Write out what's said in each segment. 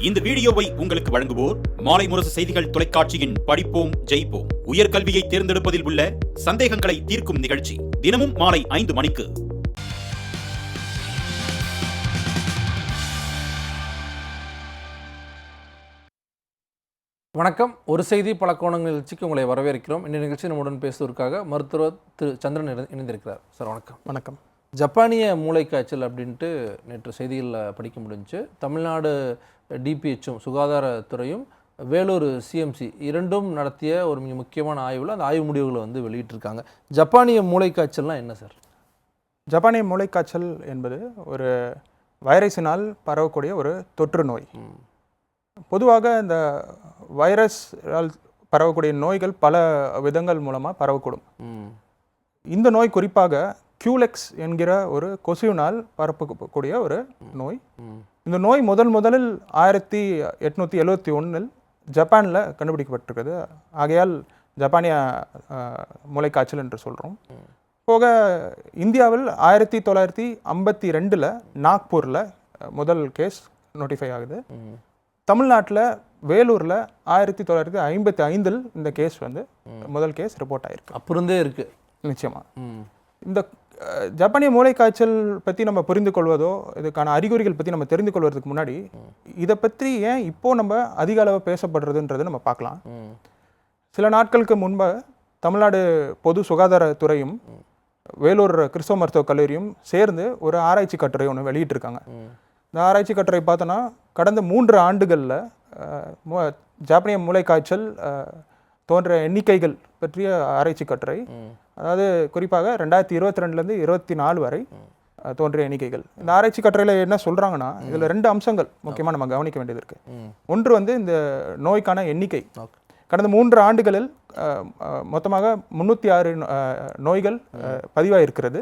இந்த வீடியோவை உங்களுக்கு வழங்குவோர் மாலை முரசு செய்திகள் தொலைக்காட்சியின் படிப்போம் ஜெயிப்போம். உயர்கல்வியை தேர்ந்தெடுப்பதில் உள்ள சந்தேகங்களை தீர்க்கும் நிகழ்ச்சி தினமும் மாலை ஐந்து மணிக்கு. வணக்கம். ஒரு செய்தி பல கோணங்கள் நிகழ்ச்சிக்கு உங்களை வரவேற்கிறோம். இந்த நிகழ்ச்சி நம்முடன் பேசுவதற்காக மருத்துவர் திரு சந்திரன் இணை- இணைந்திருக்கிறார். சார் வணக்கம். வணக்கம். ஜப்பானிய மூளைக்காய்ச்சல் அப்படின்ட்டு நேற்று செய்திகளில் படிக்க முடிஞ்சுச்சு. தமிழ்நாடு டிபிஹெச்சும் சுகாதாரத்துறையும் வேலூர் சிஎம்சி இரண்டும் நடத்திய ஒரு மிக முக்கியமான ஆய்வில் அந்த ஆய்வு முடிவுகளை வந்து வெளியிட்டிருக்காங்க. ஜப்பானிய மூளைக்காய்ச்சல்னால் என்ன சார்? ஜப்பானிய மூளைக்காய்ச்சல் என்பது ஒரு வைரஸினால் பரவக்கூடிய ஒரு தொற்று நோய். பொதுவாக இந்த வைரஸால் பரவக்கூடிய நோய்கள் பல விதங்கள் மூலமாக பரவக்கூடும். இந்த நோய் குறிப்பாக கியூலெக்ஸ் என்கிற ஒரு கொசுவினால் பரப்பக்கூடிய ஒரு நோய். இந்த நோய் முதல் முதலில் ஆயிரத்தி எட்நூற்றி எழுவத்தி ஒன்றில் ஜப்பானில் கண்டுபிடிக்கப்பட்டிருக்குது ஆகையால் ஜப்பானிய மூளைக்காய்ச்சல் என்று சொல்கிறோம் போக இந்தியாவில் ஆயிரத்தி தொள்ளாயிரத்தி ஐம்பத்தி ரெண்டில் நாக்பூரில் முதல் கேஸ் நோட்டிஃபை ஆகுது. தமிழ்நாட்டில் வேலூரில் ஆயிரத்தி தொள்ளாயிரத்தி ஐம்பத்தி ஐந்தில் இந்த கேஸ் வந்து முதல் கேஸ் ரிப்போர்ட் ஆயிருக்கு. அப்புறந்தே இருக்குது நிச்சயமாக இந்த ஜப்பானிய மூளைக்காய்ச்சல் பற்றி நம்ம புரிந்து கொள்வதோ இதுக்கான அறிகுறிகள் பற்றி நம்ம தெரிந்து கொள்வதற்கு முன்னாடி இதை பற்றி ஏன் இப்போ நம்ம அதிக அளவு பேசப்படுறதுன்றதை நம்ம பார்க்கலாம். சில நாட்களுக்கு முன்பு தமிழ்நாடு பொது சுகாதாரத்துறையும் வேலூர் கிறிஸ்தவ மருத்துவக் கல்லூரியும் சேர்ந்து ஒரு ஆராய்ச்சி கட்டுரை ஒன்று வெளியிட்டிருக்காங்க. இந்த ஆராய்ச்சி கட்டுரை பார்த்தோன்னா கடந்த மூன்று ஆண்டுகளில் ஜாப்பனிய மூளைக்காய்ச்சல் அஹ், தோன்ற எண்ணிக்கைகள் பற்றிய ஆராய்ச்சி கட்டுரை. அதாவது குறிப்பாக ரெண்டாயிரத்தி இருபத்தி ரெண்டுலேருந்து இருபத்தி நாலு வரை தோன்றிய எண்ணிக்கைகள். இந்த ஆராய்ச்சி கட்டுரையில் என்ன சொல்கிறாங்கன்னா இதில் ரெண்டு அம்சங்கள் முக்கியமாக நம்ம கவனிக்க வேண்டியது இருக்குது ஒன்று வந்து இந்த நோய்க்கான எண்ணிக்கை. கடந்த மூன்று ஆண்டுகளில் மொத்தமாக முந்நூற்றி ஆறு நோய்கள் பதிவாயிருக்கிறது.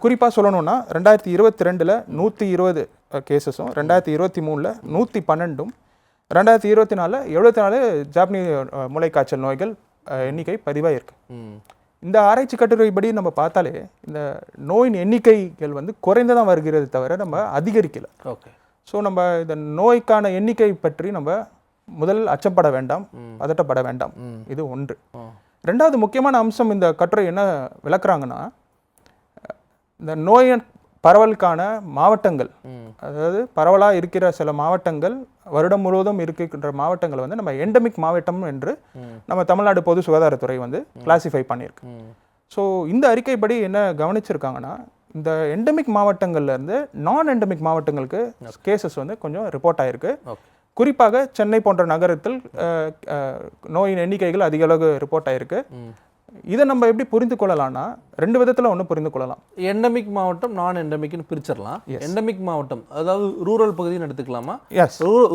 குறிப்பாக சொல்லணும்னா ரெண்டாயிரத்தி இருபத்தி ரெண்டில் நூற்றி இருபது கேசஸும் ரெண்டாயிரத்தி இருபத்தி மூணில் நூற்றி பன்னெண்டும் ரெண்டாயிரத்தி இருபத்தி நாலில் எழுபத்தி நாலு அஹ், மூளைக்காய்ச்சல் நோய்கள் எண்ணிக்கை பதிவாயிருக்கு. ம். இந்த ஆராய்ச்சி கட்டுரைப்படி நம்ம பார்த்தாலே இந்த நோயின் எண்ணிக்கைகள் வந்து குறைந்து தான் வருகிறது தவிர நம்ம அதிகரிக்கல. ஓகே. ஸோ நம்ம இந்த நோய்க்கான எண்ணிக்கை பற்றி நம்ம முதலில் அச்சப்பட வேண்டாம் பதட்டப்பட வேண்டாம். இது ஒன்று. ரெண்டாவது முக்கியமான அம்சம் இந்த கட்டுரை என்ன விளக்குறாங்கன்னா இந்த நோயின் பரவலுக்கான மாவட்டங்கள். அதாவது பரவலாக இருக்கிற சில மாவட்டங்கள் வருடம் முழுவதும் இருக்கின்ற மாவட்டங்களை வந்து நம்ம எண்டமிக் மாவட்டம் என்று நம்ம தமிழ்நாடு பொது சுகாதாரத்துறை வந்து கிளாசிஃபை பண்ணியிருக்கு. ஸோ இந்த அறிக்கைப்படி என்ன கவனிச்சிருக்காங்கன்னா இந்த எண்டமிக் மாவட்டங்கள்ல இருந்து நான் எண்டமிக் மாவட்டங்களுக்கு கேசஸ் வந்து கொஞ்சம் ரிப்போர்ட் ஆயிருக்கு. ஓகே குறிப்பாக சென்னை போன்ற நகரத்தில் நோயின் எண்ணிக்கைகள் அதிக அளவு ரிப்போர்ட் ஆயிருக்கு. இதை நம்ம எப்படி புரிந்து கொள்ளலாம்னா ரெண்டு விதத்தில் ஒன்று புரிந்து கொள்ளலாம். எண்டமிக் மாவட்டம் நான் எண்டமிக்னு பிரிச்சிடலாம். எண்டமிக் மாவட்டம் அதாவது ரூரல் பகுதின்னு எடுத்துக்கலாமா?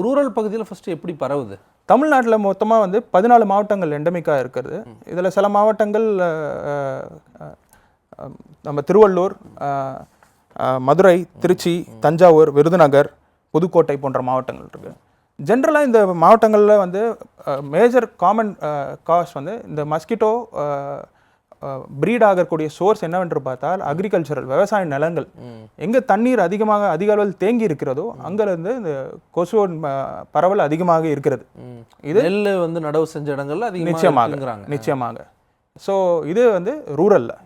ரூரல் பகுதியில் ஃபர்ஸ்ட் எப்படி பரவுது? தமிழ்நாட்டில் மொத்தமாக வந்து பதினாலு மாவட்டங்கள் எண்டமிக்காக இருக்கிறது. இதில் சில மாவட்டங்கள் நம்ம திருவள்ளூர் மதுரை திருச்சி தஞ்சாவூர் விருதுநகர் புதுக்கோட்டை போன்ற மாவட்டங்கள் இருக்கு. ஜென்ரலாக இந்த மாவட்டங்களில் வந்து மேஜர் காமன் காஸ் வந்து இந்த மஸ்கிட்டோ ப்ரீட் ஆகக்கூடிய சோர்ஸ் என்னவென்று பார்த்தால் அக்ரிகல்ச்சரல் விவசாய நிலங்கள். எங்கே தண்ணீர் அதிகமாக அதிக அளவில் தேங்கி இருக்கிறதோ அங்கிருந்து இந்த கொசுவின் பரவல் அதிகமாக இருக்கிறது. இது நெல் வந்து நடவு செஞ்ச இடங்கள்ல அதிகமாக நிச்சயமாக நிச்சயமாக. ஸோ இது வந்து ரூரலில்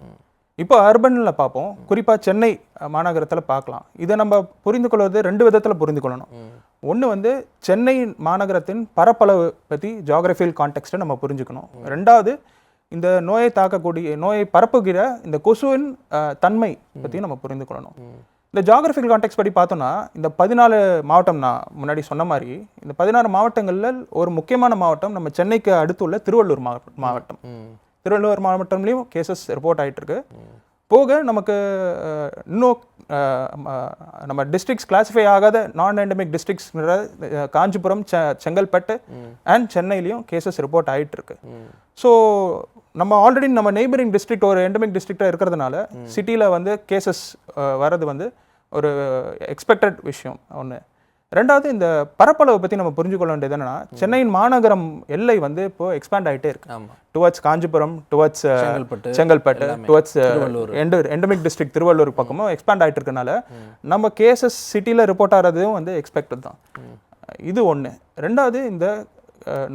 இப்போ அர்பனில் பார்ப்போம். குறிப்பாக சென்னை மாநகரத்தில் பார்க்கலாம். இதை நம்ம புரிந்து கொள்வது ரெண்டு விதத்தில் புரிந்து கொள்ளணும். ஒன்று வந்து சென்னை மாநகரத்தின் பரப்பளவு பற்றி ஜியாகிரபியல் கான்டெக்ஸ்ட்டை நம்ம புரிஞ்சுக்கணும். ரெண்டாவது இந்த நோயை தாக்கக்கூடிய நோயை பரப்புகிற இந்த கொசுவின் தன்மை பற்றி நம்ம புரிந்து கொள்ளணும் இந்த ஜியாகிரபிக்கல் கான்டெக்ட் படி பார்த்தோம்னா இந்த பதினாலு மாவட்டம் நான் முன்னாடி சொன்ன மாதிரி இந்த பதினாறு மாவட்டங்களில் ஒரு முக்கியமான மாவட்டம் நம்ம சென்னைக்கு அடுத்துள்ள திருவள்ளூர் மாவட்ட- மாவட்டம். ம். திருவள்ளுவர் மாவட்டம்லேயும் கேசஸ் ரிப்போர்ட் ஆயிட்டு இருக்கு. போக நமக்கு இன்னும் நம்ம டிஸ்ட்ரிக்ட்ஸ் கிளாசிஃபை ஆகாத நான் எண்டமிக் டிஸ்ட்ரிக்ட்ஸ்ங்கிற காஞ்சிபுரம் செ- செங்கல்பட்டு அண்ட் சென்னையிலையும் கேசஸ் ரிப்போர்ட் ஆயிட்டு இருக்கு. ஸோ நம்ம ஆல்ரெடி நம்ம நெய்பரிங் டிஸ்ட்ரிக்ட் ஒரு எண்டமிக் டிஸ்ட்ரிக்டாக இருக்கிறதுனால சிட்டியில் வந்து கேசஸ் வர்றது வந்து ஒரு எக்ஸ்பெக்டட் விஷயம் ஒன்று ரெண்டாவது இந்த பரப்பளவை பற்றி நம்ம புரிஞ்சுக்கொள்ள வேண்டியது என்னன்னா சென்னையின் மாநகரம் எல்லை வந்து இப்போ எக்ஸ்பேண்ட் ஆயிட்டே இருக்கு. Towards Kanchipuram towards Chengalpattu. Towards endemic district Tiruvallur. பக்கமும் எக்ஸ்பேண்ட் ஆயிட்டு இருக்கனால நம்ம கேசஸ் சிட்டியில் ரிப்போர்ட் ஆகிறதும் வந்து எக்ஸ்பெக்டட் தான். இது ஒன்று ரெண்டாவது இந்த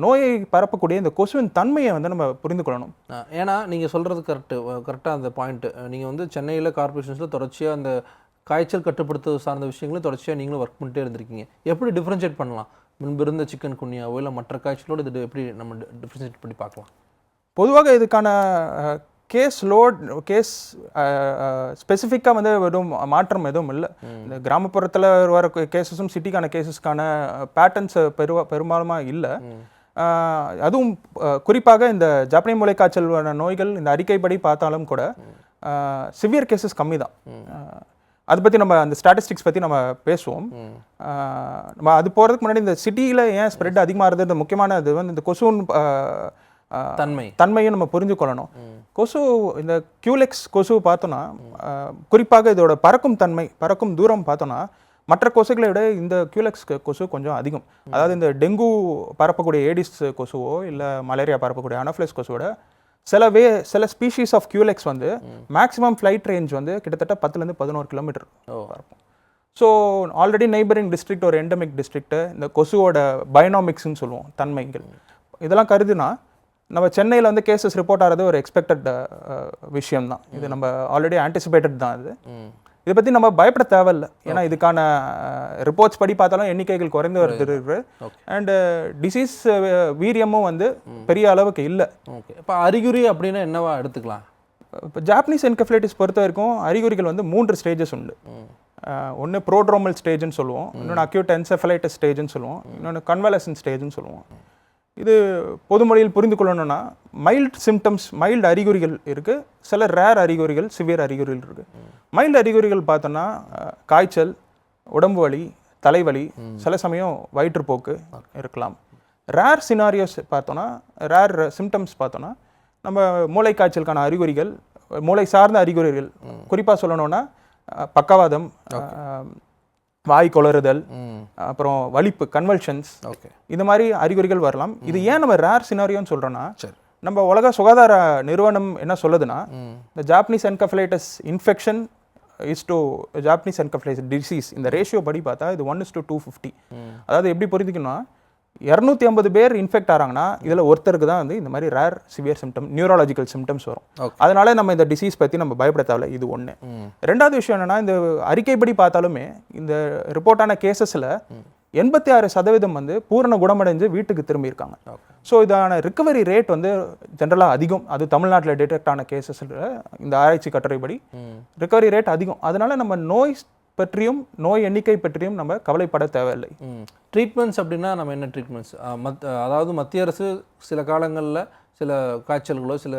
நோயை பரப்பக்கூடிய இந்த கொசுவின் தன்மையை வந்து நம்ம புரிந்து கொள்ளணும் ஏன்னா நீங்கள் சொல்கிறது கரெக்டு கரெக்டாக அந்த பாயிண்ட்டு நீங்கள் வந்து சென்னையில் கார்பரேஷன்ஸில் தொடர்ச்சியாக அந்த காய்ச்சல் கட்டுப்படுத்துவது சார்ந்த விஷயங்களும் தொடர்ச்சியாக நீங்களும் ஒர்க் பண்ணிட்டே இருந்திருக்கீங்க. எப்படி டிஃப்ரென்ஷியேட் பண்ணலாம்? முன்பு இருந்த சிக்கன் குனியாவோ இல்லை மற்ற காய்ச்சலோடு இது எப்படி நம்ம டிஃப்ரென்ஷியேட் பண்ணி பார்க்கலாம். பொதுவாக இதுக்கான கேஸ் லோட் கேஸ் ஸ்பெசிஃபிக்காக வந்து எதுவும் மாற்றம் எதுவும் இல்லை. இந்த கிராமப்புறத்தில் வர கேசஸும் சிட்டிக்கான கேசஸ்க்கான பேட்டர்ன்ஸ் பெருவா பெரும்பாலுமாக இல்லை. அதுவும் குறிப்பாக இந்த ஜாப்பனி மூளை காய்ச்சல் நோய்கள் இந்த அறிக்கைப்படி பார்த்தாலும் கூட சிவியர் கேசஸ் கம்மி தான் அதை பற்றி நம்ம அந்த ஸ்டாட்டிஸ்டிக்ஸ் பற்றி நம்ம பேசுவோம். நம்ம அது போகிறதுக்கு முன்னாடி இந்த சிட்டியில் ஏன் ஸ்ப்ரெட் அதிகமாகிறது இந்த முக்கியமான இது வந்து இந்த கொசுன் தன்மை. தன்மையும் நம்ம புரிஞ்சு கொள்ளணும். கொசு இந்த கியூலெக்ஸ் கொசு பார்த்தோன்னா குறிப்பாக இதோட பறக்கும் தன்மை பறக்கும் தூரம் பார்த்தோன்னா மற்ற கொசுகளை விட இந்த கியூலெக்ஸ் கொசு கொஞ்சம் அதிகம். அதாவது இந்த டெங்கு பரப்பக்கூடிய ஏடிஸ் கொசுவோ இல்லை மலேரியா பரப்பக்கூடிய அனஃப்ளஸ் கொசுவோட சில வே சில ஸ்பீஷீஸ் ஆஃப் கியூலெக்ஸ் வந்து மேக்ஸிமம் ஃப்ளைட் ரேஞ்ச் வந்து கிட்டத்தட்ட பத்துலேருந்து பதினோரு கிலோமீட்டர் பரப்பும் ஸோ ஆல்ரெடி நெய்பரிங் டிஸ்ட்ரிக்ட் ஒரு எண்டமிக் டிஸ்ட்ரிக்ட் இந்த கொசுவோட பைனாமிக்ஸ்னு சொல்லுவோம் தன்மைகள். இதெல்லாம் கருதுனா நம்ம சென்னையில் வந்து கேசஸ் ரிப்போர்ட் ஆகிறது ஒரு எக்ஸ்பெக்டட் விஷயம் தான் இது நம்ம ஆல்ரெடி ஆன்டிசிபேட்டட் தான் இது ம். இதை பற்றி நம்ம பயப்பட தேவையில்ல. ஏன்னா இதுக்கான ரிப்போர்ட்ஸ் படி பார்த்தாலும் எண்ணிக்கைகள் குறைந்து வருது. அண்ட் டிசீஸ் வீரியமும் வந்து பெரிய அளவுக்கு இல்லை. ஓகே இப்போ அறிகுறி அப்படின்னா என்னவா எடுத்துக்கலாம்? இப்போ ஜாப்பனீஸ் என்கஃபிலைட்டிஸ் பொறுத்த வரைக்கும் அறிகுறிகள் வந்து மூன்று ஸ்டேஜஸ் உண்டு. ஒன்று ப்ரோட்ரோமல் ஸ்டேஜ்னு சொல்லுவோம். இன்னொன்று அக்யூட் என்செஃபலைட்டிஸ் ஸ்டேஜ்னு சொல்லுவோம். இன்னொன்று கன்வலசன் ஸ்டேஜ்னு சொல்லுவோம். இது பொதுமொழியில் புரிந்து கொள்ளணும்னா மைல்ட் சிம்டம்ஸ் மைல்டு அறிகுறிகள் இருக்குது சில ரேர் அறிகுறிகள் சிவியர் அறிகுறிகள் இருக்குது மைல்டு அறிகுறிகள் பார்த்தோன்னா காய்ச்சல் உடம்பு வலி தலைவலி சில சமயம் வயிற்றுப்போக்கு இருக்கலாம். ரேர் சினாரியோஸ் பார்த்தோன்னா ரேர் சிம்டம்ஸ் பார்த்தோன்னா நம்ம மூளை காய்ச்சலுக்கான அறிகுறிகள் மூளை சார்ந்த அறிகுறிகள். குறிப்பாக சொல்லணும்னா பக்கவாதம் வாய் கொளறுதல் அப்புறம் வலிப்பு கன்வல்ஷன்ஸ் ஓகே. இந்த மாதிரி அறிகுறிகள் வரலாம். இது ஏன் நம்ம ரேர் சினாரியோன்னு சொல்கிறோன்னா சரி. நம்ம உலக சுகாதார நிறுவனம் என்ன சொல்லுதுன்னா இந்த Japanese encephalitis infection is to Japanese encephalitis disease இந்த ரேஷியோ படி பார்த்தா இது one is to two fifty அதாவது எப்படி புரிஞ்சுக்கணும்னா இரநூத்தி ஐம்பது பேர் இன்ஃபெக்ட் ஆகிறாங்கன்னா இதில் ஒருத்தருக்கு தான் வந்து இந்த மாதிரி rare severe symptom neurological symptoms வரும். அதனால நம்ம இந்த டிசீஸ் பற்றி நம்ம பயப்பட தேவையில்ல. இது ஒன்று ரெண்டாவது விஷயம் என்னன்னா இந்த அறிக்கைப்படி பார்த்தாலுமே இந்த ரிப்போர்ட்டான கேசஸில் எண்பத்தி ஆறு சதவீதம் வந்து பூரண குணமடைஞ்சு வீட்டுக்கு திரும்பியிருக்காங்க. ஸோ இதான ரிகவரி ரேட் வந்து ஜென்ரலாக அதிகம். அது தமிழ்நாட்டில் டிடெக்ட் ஆன கேசஸில் இந்த ஆராய்ச்சி கட்டுரைப்படி ம். ரிகவரி ரேட் அதிகம். அதனால நம்ம நோய் பற்றியும் நோய் எண்ணிக்கை பற்றியும் நம்ம கவலைப்பட தேவையில்லை. ட்ரீட்மெண்ட்ஸ் அப்படின்னா நம்ம என்ன ட்ரீட்மெண்ட்ஸ் மத் அதாவது மத்திய அரசு சில காலங்களில் சில காய்ச்சல்களோ சில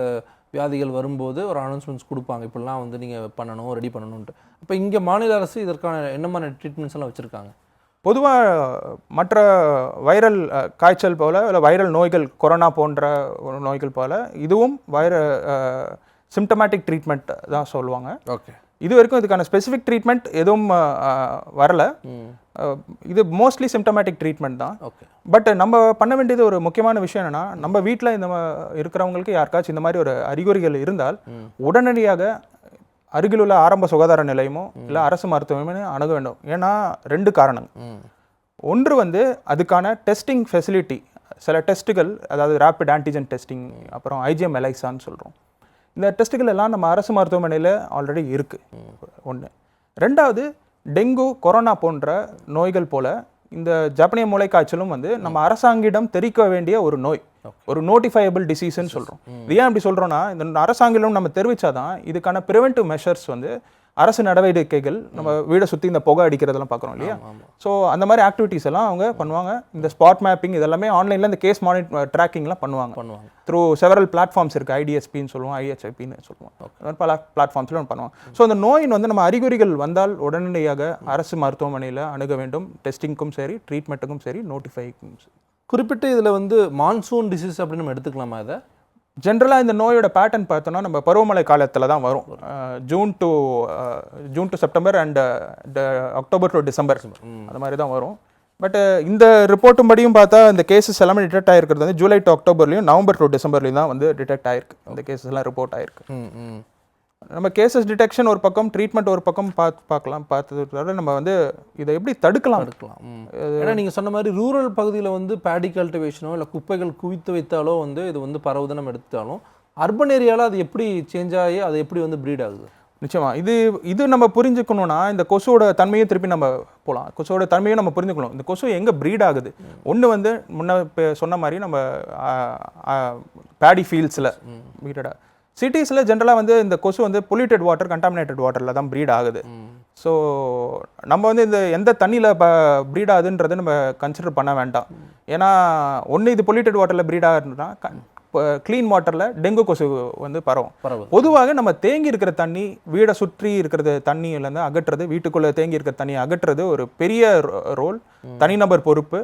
வியாதிகள் வரும்போது ஒரு அனௌன்ஸ்மெண்ட்ஸ் கொடுப்பாங்க. இப்படிலாம் வந்து நீங்கள் பண்ணணும் ரெடி பண்ணணுன்ட்டு அப்போ இங்கே மாநில அரசு இதற்கான என்ன மாதிரி ட்ரீட்மெண்ட்ஸ் எல்லாம் வச்சுருக்காங்க? பொதுவாக மற்ற வைரல் காய்ச்சல் போல இல்லை வைரல் நோய்கள் கொரோனா போன்ற நோய்கள் போல இதுவும் வைர சிம்டமேட்டிக் ட்ரீட்மெண்ட் தான் சொல்லுவாங்க. ஓகே. இது வரைக்கும் இதுக்கான ஸ்பெசிஃபிக் ட்ரீட்மெண்ட் எதுவும் வரல. இது மோஸ்ட்லி சிம்டமேட்டிக் ட்ரீட்மெண்ட் தான். ஓகே பட் நம்ம பண்ண வேண்டியது ஒரு முக்கியமான விஷயம் என்னன்னா நம்ம வீட்டில் இந்த இருக்கிறவங்களுக்கு யாருக்காச்சும் இந்த மாதிரி ஒரு அறிகுறிகள் இருந்தால் உடனடியாக அருகிலுள்ள ஆரம்ப சுகாதார நிலையமோ இல்லை அரசு மருத்துவமனை அணுக வேண்டும். ஏன்னா ரெண்டு காரணங்கள். ம். ஒன்று வந்து அதுக்கான டெஸ்டிங் ஃபெசிலிட்டி சில டெஸ்ட்டுகள் அதாவது ரேபிட் ஆன்டிஜென் டெஸ்டிங் அப்புறம் ஐஜிஎம் எலைசான்னு சொல்கிறோம் இந்த டெஸ்ட்டுகள் எல்லாம் நம்ம அரசு மருத்துவமனையில் ஆல்ரெடி இருக்குது ஒன்று ரெண்டாவது டெங்கு கொரோனா போன்ற நோய்கள் போல இந்த ஜப்பனிய மூளை காய்ச்சலும் வந்து நம்ம அரசாங்கிடம் தெரிவிக்க வேண்டிய ஒரு நோய். ஒரு நோட்டிஃபையபிள் டிசீஸ்ன்னு சொல்கிறோம் இது ஏன் அப்படி சொல்கிறோன்னா இந்த அரசாங்கம் நம்ம தெரிவிச்சாதான் இதுக்கான ப்ரிவென்டிவ் மெஷர்ஸ் வந்து அரசு நடவடிக்கைகள் நம்ம வீடை சுற்றி இந்த புகை அடிக்கிறதெல்லாம் பார்க்குறோம் இல்லையா? ஸோ அந்த மாதிரி ஆக்டிவிட்டீஸ் எல்லாம் அவங்க பண்ணுவாங்க. இந்த ஸ்பாட் மேப்பிங் இதெல்லாமே ஆன்லைனில் இந்த கேஸ் மானிட் ட்ராக்கிங்லாம் பண்ணுவாங்க. பண்ணுவாங்க. த்ரூ செவரல் பிளாட்ஃபார்ம்ஸ் இருக்குது ஐடிஎஸ்பின்னு சொல்லுவோம் ஐஹெச்ஐபின்னு சொல்லுவோம். பல பிளாட்ஃபார்ம்ஸ்லாம் பண்ணுவாங்க. ஸோ அந்த நோயின் வந்து நம்ம அறிகுறிகள் வந்தால் உடனடியாக அரசு மருத்துவமனையில் அணுக வேண்டும். டெஸ்டிங்க்கும் சரி ட்ரீட்மெண்ட்டுக்கும் சரி நோட்டிஃபைக்கும் சரி. குறிப்பிட்டு இதில் வந்து மான்சூன் டிசீஸ் அப்படின்னு நம்ம எடுத்துக்கலாமா இதை? ஜென்ரலாக இந்த நோயோட பேட்டர்ன் பார்த்தோன்னா நம்ம பருவமழை காலத்தில் தான் வரும். June to June to September and October to December அந்த மாதிரி தான் வரும். பட் இந்த ரிப்போர்ட்டும் படியும் பார்த்தா இந்த கேசஸ் எல்லாமே டிடெக்ட் ஆயிருக்கிறது வந்து ஜூலை டு அக்டோபர்லையும் நவம்பர் டு டிசம்பர்லையும் தான் வந்து டிடெக்ட் ஆயிருக்கு. இந்த கேசஸ் எல்லாம் ரிப்போர்ட் ஆயிருக்கு. நம்ம கேசஸ் டிடெக்ஷன் ஒரு பக்கம் ட்ரீட்மெண்ட் ஒரு பக்கம் பார்த்து பார்க்கலாம் பார்த்தது நம்ம வந்து இதை எப்படி தடுக்கலாம்? எடுக்கலாம். ஏன்னா நீங்கள் சொன்ன மாதிரி ரூரல் பகுதியில் வந்து பேடி கல்டிவேஷனோ இல்லை குப்பைகள் குவித்து வைத்தாலோ வந்து இது வந்து பரவுது நம்ம எடுத்தாலும் அர்பன் ஏரியாவில் அது எப்படி சேஞ்ச் ஆகி அது எப்படி வந்து ப்ரீட் ஆகுது? நிச்சயமா. இது இது நம்ம புரிஞ்சுக்கணும்னா இந்த கொசுவோட தன்மையை திருப்பி நம்ம போகலாம் கொசுவோட தன்மையை நம்ம புரிஞ்சுக்கணும். இந்த கொசு எங்கே ப்ரீட் ஆகுது? ஒன்று வந்து முன்ன சொன்ன மாதிரி நம்ம பேடி ஃபீல்ட்ஸில் ப்ரீடடாக சிட்டிஸில் ஜென்ரலாக வந்து இந்த கொசு வந்து பொல்யூட்டட் வாட்டர் கண்டாமினேட்டட் வாட்டரில் தான் ப்ரீட் ஆகுது. ஸோ நம்ம வந்து இந்த எந்த தண்ணியில் இப்போ ப்ரீட் ஆகுதுன்றதை நம்ம கன்சிடர் பண்ண வேண்டாம். ஏன்னா ஒன்று இது பொல்யூட்டட் வாட்டரில் ப்ரீட் ஆகுதுன்னா க்ளீன் வாட்டரில் டெங்கு கொசு வந்து பரவும். பொதுவாக நம்ம தேங்கி இருக்கிற தண்ணி வீடை சுற்றி இருக்கிறது தண்ணியிலேருந்து அகற்றுறது வீட்டுக்குள்ளே தேங்கி இருக்கிற தண்ணியை அகற்றுறது ஒரு பெரிய ரோல் தனிநபர் பொறுப்பு.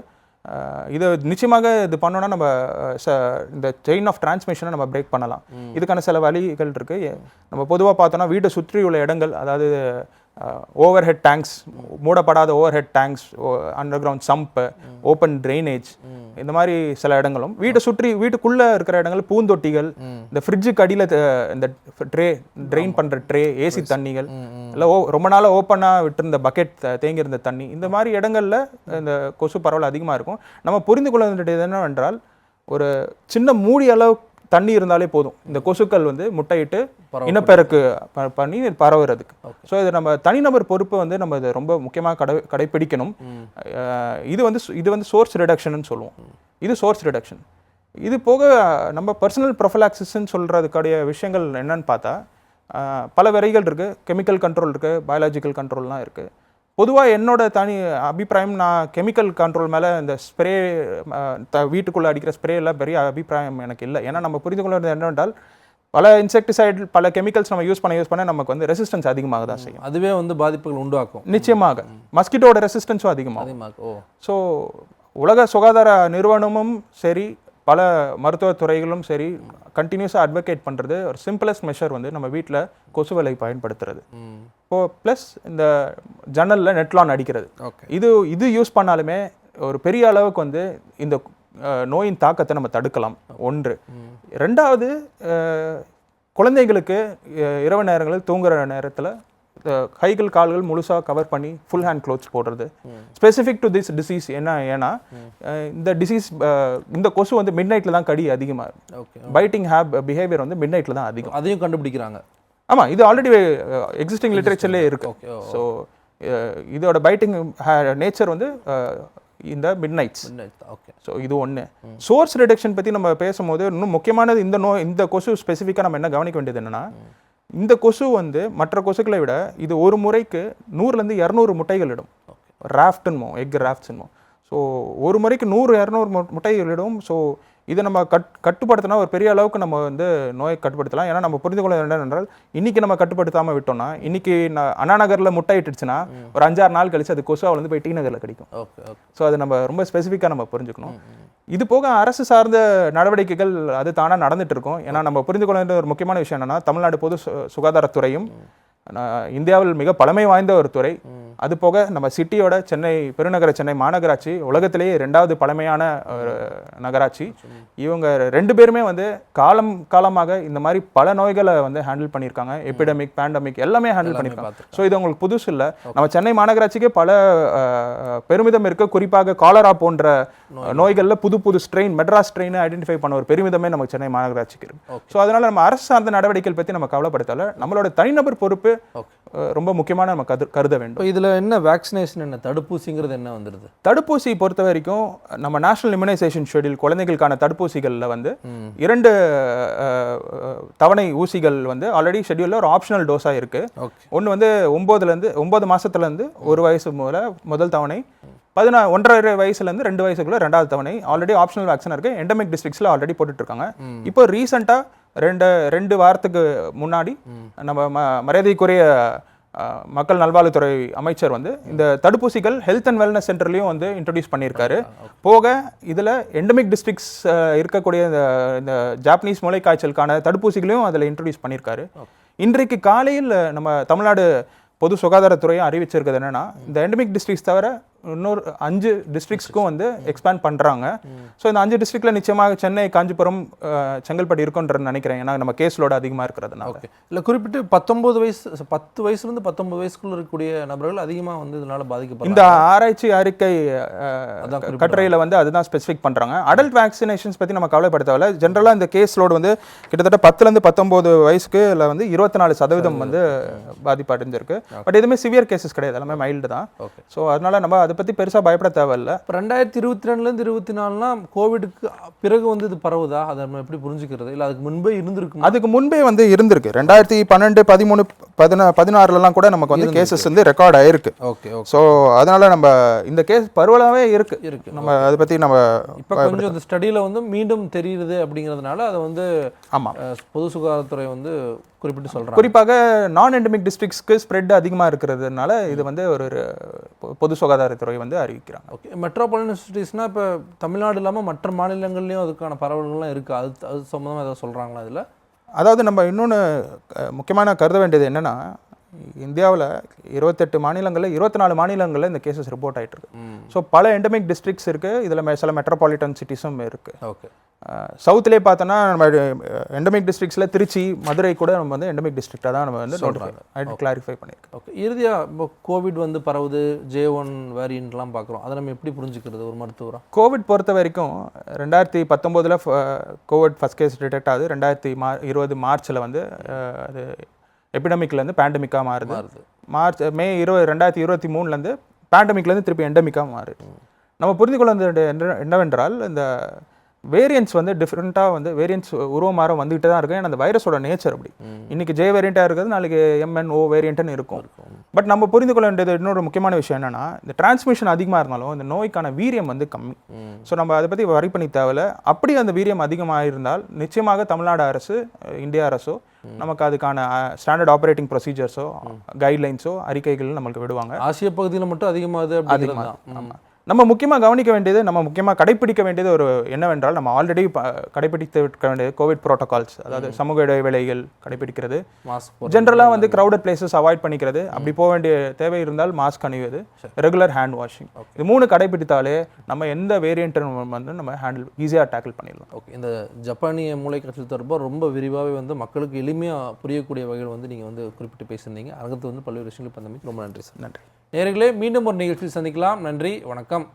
இது நிச்சயமாக இது பண்ணோன்னா நம்ம இந்த செயின் ஆஃப் டிரான்ஸ்மிஷனை நம்ம பிரேக் பண்ணலாம். இதுக்கான சில வழிகள் இருக்கு. எ- நம்ம பொதுவாக பார்த்தோன்னா வீட்டை சுற்றி உள்ள இடங்கள் அதாவது overhead tanks மூடப்படாத overhead tanks underground sump open drainage இந்த மாதிரி சில இடங்களும். வீட்டை சுற்றி வீட்டுக்குள்ளே இருக்கிற இடங்கள் பூந்தொட்டிகள் இந்த ஃப்ரிட்ஜுக்கு அடியில் இந்த ட்ரே ட்ரெயின் பண்ணுற ட்ரே ஏசி தண்ணிகள் இல்லை ஓ ரொம்ப நாளாக ஓப்பனாக விட்டிருந்த பக்கெட் தேங்கியிருந்த தண்ணி இந்த மாதிரி இடங்கள்ல இந்த கொசு பரவல் அதிகமாக இருக்கும். நம்ம புரிந்து கொள்ள வேண்டியது என்னவென்றால் ஒரு சின்ன மூடி அளவு தண்ணி இருந்தாலே போதும். இந்த கொசுக்கள் வந்து முட்டையிட்டு இனப்பெருக்கு பண்ணி பரவுறதுக்கு. ஸோ இது நம்ம தனிநபர் பொறுப்பு வந்து நம்ம இதை ரொம்ப முக்கியமாக கடை கடைப்பிடிக்கணும். அஹ் இது வந்து இது வந்து சோர்ஸ் ரிடக்ஷன் சொல்லுவோம். இது சோர்ஸ் ரிடக்ஷன் இது போக நம்ம பர்சனல் ப்ரொஃபலாக்சிஸ்ன்னு சொல்கிறதுக்காடைய விஷயங்கள் என்னன்னு பார்த்தா பல வரைகள் இருக்குது கெமிக்கல் கண்ட்ரோல் இருக்குது பயாலஜிக்கல் கண்ட்ரோல்லாம் இருக்குது பொதுவாக என்னோட தனி அபிப்பிராயம் நான் கெமிக்கல் கண்ட்ரோல் மேலே இந்த ஸ்ப்ரே வீட்டுக்குள்ளே அடிக்கிற ஸ்ப்ரே எல்லாம் பெரிய அபிப்பிராயம் எனக்கு இல்லை. ஏன்னா நம்ம புரிந்து கொள்ள வேண்டியது என்னவென்றால் பல இன்செக்டிசைடு பல கெமிக்கல்ஸ் நம்ம யூஸ் பண்ண யூஸ் பண்ண நமக்கு வந்து ரெசிஸ்டன்ஸ் அதிகமாக தான் செய்யும். அதுவே வந்து பாதிப்புகள் உண்டாக்கும். நிச்சயமாக. மஸ்கிட்டோட ரெசிஸ்டன்ஸும் அதிகமாகும். அதிகமாக ஓ. ஸோ உலக சுகாதார நிறுவனமும் சரி பல மருத்துவ துறைகளும் சரி கண்டினியூஸாக அட்வொகேட் பண்ணுறது ஒரு சிம்பிளஸ்ட் மெஷர் வந்து நம்ம வீட்டில் கொசுவலை பயன்படுத்துறது. ம். இப்போ ப்ளஸ் இந்த ஜன்னலில் நெட்லான் அடிக்கிறது ஓகே. இது இது யூஸ் பண்ணாலுமே ஒரு பெரிய அளவுக்கு வந்து இந்த நோயின் தாக்கத்தை நம்ம தடுக்கலாம். ஒன்று. ரெண்டாவது அஹ், இரவு நேரங்களில் தூங்குற நேரத்தில் கைகள் கால்கள் முழுசாக கவர் பண்ணி ஃபுல் ஹேண்ட் க்ளோத்ஸ் போடுறது. ஸ்பெசிஃபிக் டு திஸ் டிசீஸ் என்ன ஏன்னா இந்த டிசீஸ் இந்த கொசு வந்து மிட் நைட்டில் தான் கடி அதிகமாக பைட்டிங் ஹேப் பிஹேவியர் வந்து மிட் நைட்டில் தான் அதிகம். அதையும் கண்டுபிடிக்கிறாங்க. ஆமாம் இது ஆல்ரெடி எக்ஸிஸ்டிங் லிட்ரேச்சர்லேயே இருக்கு. ஓகே ஓ ஸோ இதோட பைட்டிங் நேச்சர் வந்து இந்த மிட் நைட்ஸ் ஓகே ஸோ இது ஒன்று சோர்ஸ் ரிடக்ஷன் பற்றி நம்ம பேசும்போது இன்னும் முக்கியமானது இந்த நோய் இந்த கொசு ஸ்பெசிஃபிக்காக நம்ம என்ன கவனிக்க வேண்டியது என்னன்னா இந்த கொசு வந்து மற்ற கொசுக்களை விட இது ஒரு முறைக்கு நூறுலேருந்து இரநூறு முட்டைகள் இடும் ராஃப்ட்னுமோ எக் ராஃப்ட்ஸ்னுமோ ஸோ ஒரு முறைக்கு நூறு இரநூறு முட்டைகள் இடும் ஸோ இதை நம்ம கட் கட்டுப்படுத்தினா ஒரு பெரிய அளவுக்கு நம்ம வந்து நோயை கட்டுப்படுத்தலாம். ஏன்னா நம்ம புரிந்து கொள்ள வேண்டும் என்றால் இன்னைக்கு நம்ம கட்டுப்படுத்தாமல் விட்டோம்னா இன்னைக்கு நான் அண்ணா நகரில் முட்டை இட்டுச்சுன்னா ஒரு அஞ்சாறு நாள் கழிச்சு அது கொசுவா வந்து போய் டி நகரில் கிடைக்கும். ஸோ அது நம்ம ரொம்ப ஸ்பெசிஃபிக்காக நம்ம புரிஞ்சுக்கணும். இது போக அரசு சார்ந்த நடவடிக்கைகள் அது தானாக நடந்துட்டு இருக்கும் ஏன்னா நம்ம புரிந்து கொள்ள வேண்டிய ஒரு முக்கியமான விஷயம் என்னன்னா தமிழ்நாடு பொது சுகாதாரத்துறையும் இந்தியாவில் மிக பழமை வாய்ந்த ஒரு துறை. அது போக நம்ம சிட்டியோட சென்னை பெருநகர சென்னை மாநகராட்சி உலகத்திலேயே ரெண்டாவது பழமையான நகராட்சி. இவங்க ரெண்டு பேருமே வந்து காலம் காலமாக இந்த மாதிரி பல நோய்களை வந்து ஹேண்டில் பண்ணியிருக்காங்க. எபிடமிக் பேண்டமிக் எல்லாமே ஹேண்டில் பண்ணியிருக்காங்க. ஸோ இது உங்களுக்கு புதுசு இல்லை. நம்ம சென்னை மாநகராட்சிக்கே பல பெருமிதம் இருக்கு குறிப்பாக காலரா போன்ற நோய்களில் புது புது ஸ்ட்ரெயின் மெட்ராஸ் ஸ்ட்ரெயின் ஐடென்டிஃபை பண்ண ஒரு பெருமிதமே நமக்கு சென்னை மாநகராட்சிக்கு இருக்கு. ஸோ அதனால நம்ம அரசு சார்ந்த நடவடிக்கைகள் பற்றி நம்ம கவலைப்படுத்தல. நம்மளோட தனிநபர் பொறுப்பு ரொம்ப முக்கியமான நம்ம கரு கருத வேண்டும். இதில் என்ன வேக்சினேஷன் என்ன தடுப்பூசிங்கிறது என்ன வந்துடுது தடுப்பூசி பொறுத்த வரைக்கும் நம்ம நேஷனல் இம்யூனைசேஷன் ஷெட்யூல் குழந்தைகளுக்கான தடுப்பூசிகளில் வந்து இரண்டு தவணை ஊசிகள் வந்து ஆல்ரெடி ஷெட்யூலில் ஒரு ஆப்ஷனல் டோஸாக இருக்கு. ஓகே ஒன்று வந்து ஒம்போதுலேருந்து ஒம்பது மாசத்துலேருந்து ஒரு வயசு முதல்ல முதல் தவணை பதினா ஒன்றரை வயசுலேருந்து ரெண்டு வயசுக்குள்ள ரெண்டாவது தவணை. ஆல்ரெடி ஆப்ஷனல் வேக்சின் இருக்கு. எண்டமிக் டிஸ்ட்ரிக்ஸில் ஆல்ரெடி போட்டுட்டு இருக்காங்க இப்போ ரீசெண்டாக ரெண்டு ரெண்டு வாரத்துக்கு முன்னாடி நம்ம ம மரியாதைக்குரிய மக்கள் நல்வாழ்வுத்துறை அமைச்சர் வந்து இந்த தடுப்பூசிகள் ஹெல்த் அண்ட் வெல்னஸ் சென்டர்லையும் வந்து இன்ட்ரடியூஸ் பண்ணியிருக்காரு. போக இதில் எண்டமிக் டிஸ்ட்ரிக்ஸ் இருக்கக்கூடிய இந்த இந்த ஜாப்பனீஸ் மூளை காய்ச்சலுக்கான தடுப்பூசிகளையும் அதில் இன்ட்ரடியூஸ் பண்ணியிருக்காரு. இன்றைக்கு காலையில் நம்ம தமிழ்நாடு பொது சுகாதாரத்துறையும் அறிவிச்சிருக்கிறது என்னன்னா இந்த எண்டமிக் டிஸ்ட்ரிக்ஸ் தவிர இன்னொரு அஞ்சு டிஸ்ட்ரிக்ஸ்க்கும் வந்து எக்ஸ்பேண்ட் பண்ணுறாங்க ஸோ இந்த அஞ்சு டிஸ்ட்ரிக்ட்ல நிச்சயமாக சென்னை காஞ்சிபுரம் செங்கல்பட்டு இருக்குன்றது நினைக்கிறேன். ஏன்னா நம்ம கேஸ் லோடு அதிகமாக இருக்கிறதுனால. ஓகே. இல்லை குறிப்பிட்டு பத்தொன்பது வயசு பத்து வயசுலேருந்து பத்தொன்பது வயசுக்குள்ள இருக்கக்கூடிய நபர்கள் அதிகமாக வந்து இதனால பாதிக்கப்படுறாங்க. இந்த ஆராய்ச்சி அறிக்கை. கட்டுரையில் வந்து அதுதான் ஸ்பெசிஃபிக் பண்ணுறாங்க அடல்ட் வேக்சினேஷன்ஸ் பற்றி நம்ம கவலைப்பட தேவையில்ல ஜென்ரலாக இந்த கேஸ் லோடு வந்து கிட்டத்தட்ட பத்துலேருந்து பத்தொம்போது வயசுக்கு இல்லை வந்து இருபத்தி நாலு சதவீதம் வந்து பாதிப்பு அடைஞ்சிருக்கு பட் எதுவுமே சிவியர் கேசஸ் கிடையாது. எல்லாமே மைல்டு தான். ஸோ அதனால நம்ம அதை பற்றி பெருசாக பயப்பட தேவையில்ல. ரெண்டாயிரத்தி இருபத்தி ரெண்டுலேருந்து இருபத்தி நாலுலாம் கோவிடுக்கு பிறகு வந்து இது பரவுதா? அதை நம்ம எப்படி புரிஞ்சுக்கிறது? இல்லை அதுக்கு முன்பே இருந்திருக்குமா? அதுக்கு முன்பே வந்து இருந்திருக்கு. ரெண்டாயிரத்தி பன்னெண்டு பதிமூணு பதினா பதினாறுலலாம் கூட நமக்கு வந்து கேசஸ் வந்து ரெக்கார்ட் ஆயிருக்கு. ஓகே ஸோ அதனால நம்ம இந்த கேஸ் பரவலாகவே இருக்கு. இருக்கு. நம்ம அதை பற்றி நம்ம இப்போ கொஞ்சம் இந்த ஸ்டடியில் வந்து மீண்டும் தெரியுது அப்படிங்கிறதுனால அதை வந்து ஆமாம் பொது சுகாதாரத்துறை வந்து குறிப்பிட்டு சொல்கிறாங்க குறிப்பாக நான் எண்டமிக் டிஸ்ட்ரிக்ஸ்க்கு ஸ்ப்ரெட் அதிகமாக இருக்கிறதுனால இது வந்து ஒரு பொது சுகாதாரத்துறை வந்து அறிவிக்கிறாங்க. ஓகே. மெட்ரோபாலிட்டன் சிட்டிஸ்னால் இப்போ தமிழ்நாடு இல்லாமல் மற்ற மாநிலங்கள்லையும் அதுக்கான பரவல்கள்லாம் இருக்குது அது அது சம்மந்தமாக ஏதாவது சொல்கிறாங்களா இதில்? அதாவது நம்ம இன்னொன்று முக்கியமான கருத வேண்டியது என்னன்னா இந்தியாவில் இருபத்தெட்டு மாநிலங்களில் இருபத்தி நாலு மாநிலங்களில் இந்த கேசஸ் ரிப்போர்ட் ஆயிட்டு இருக்கு ஸோ பல எண்டமிக் டிஸ்ட்ரிக்ஸ் இருக்குது இதில் சில மெட்ரோபாலிட்டன் சிட்டிஸும் இருக்குது ஓகே. சவுத்துலேயே பார்த்தோன்னா நம்ம எண்டமிக் டிஸ்ட்ரிக்ஸில் திருச்சி மதுரை கூட நம்ம வந்து எண்டமிக் டிஸ்ட்ரிக்டாக தான் நம்ம வந்து நோட்டிஃபை கிளாரிஃபை பண்ணியிருக்கோம் ஓகே. இறுதியாக இப்போ கோவிட் வந்து பரவுது ஜே ஒன் வேரியண்ட்லாம் பார்க்குறோம். அதை நம்ம எப்படி புரிஞ்சுக்கிறது ஒரு மருத்துவராக கோவிட் பொறுத்த வரைக்கும் ரெண்டாயிரத்தி பத்தொம்போதில் கோவிட் ஃபஸ்ட் கேஸ் டிடெக்ட் ஆகுது. ரெண்டாயிரத்தி மா இருபது மார்ச்சில் வந்து அது எபிடமிக்லேருந்து பேண்டமிக்காக மாறுது. மார்ச் மே இருபது ரெண்டாயிரத்தி இருபத்தி மூணுலேருந்து பேண்டமிக்லேருந்து திருப்பி எண்டமிக்காக மாறுது நம்ம புரிந்து கொள்ள என்னவென்றால் இந்த வேரியன்ட்ஸ் வந்து டிஃப்ரெண்ட்டாக வந்து வேரியன்ட்ஸ் உருவம் மாற வந்துகிட்டே தான் இருக்கு. ஏன்னா அந்த வைரஸோட நேச்சர் அப்படி. இன்னைக்கு ஜே வேரியண்ட்டாக இருக்கிறது நாளைக்கு எம்என் ஓ வேரியண்ட்னு இருக்கும். பட் நம்ம புரிந்து கொள்ள வேண்டியது இன்னொரு முக்கியமான விஷயம் என்னன்னா இந்த டிரான்ஸ்மிஷன் அதிகமாக இருந்தாலும் இந்த நோய்க்கான வீரியம் வந்து கம்மி. ஸோ நம்ம அதை பற்றி வரி பண்ணி தேவையில்ல. அப்படி அந்த வீரியம் அதிகமாக இருந்தால் நிச்சயமாக தமிழ்நாடு அரசு இந்திய அரசோ நமக்கு அதுக்கான ஸ்டாண்டர்ட் ஆப்ரேட்டிங் ப்ரொசீஜர்ஸோ கைட்லைன்ஸோ அறிக்கைகள் நம்மளுக்கு விடுவாங்க. ஆசிய பகுதியில் மட்டும் அதிகமாக தான். ஆமாம் நம்ம முக்கியமாக கவனிக்க வேண்டியது நம்ம முக்கியமாக கடைப்பிடிக்க வேண்டியது ஒரு என்னவென்றால் நம்ம ஆல்ரெடி கடைப்பிடித்து இருக்க வேண்டியது கோவிட் ப்ரோட்டோகால்ஸ் அதாவது சமூக இடைவேளைகள் கடைப்பிடிக்கிறது. மாஸ்க் ஜென்ரலாக வந்து க்ரௌடட் பிளேசஸ் அவாய்ட் பண்ணிக்கிறது. அப்படி போக வேண்டிய தேவை இருந்தால் மாஸ்க் அணிவது. ரெகுலர் ஹேண்ட் வாஷிங் இது மூணு கடைப்பிடித்தாலே நம்ம எந்த வேரியண்ட்டும் வந்து நம்ம ஹேண்டில் ஈஸியாக டேக்கிள் பண்ணிடலாம். ஓகே இந்த ஜப்பானிய மூளைக்காய்ச்சல் தொடர்பாக ரொம்ப விரிவாகவே வந்து மக்களுக்கு எளிமையாக புரியக்கூடிய வகையில் வந்து நீங்கள் வந்து குறிப்பிட்டு பேசியிருந்தீங்க. அரங்கத்து வந்து பல்வேறு விஷயங்கள் பண்ணமைக்கு ரொம்ப நன்றி சார். நன்றி. நேர்களே மீண்டும் ஒரு நிகழ்ச்சியில் சந்திக்கலாம். நன்றி வணக்கம்.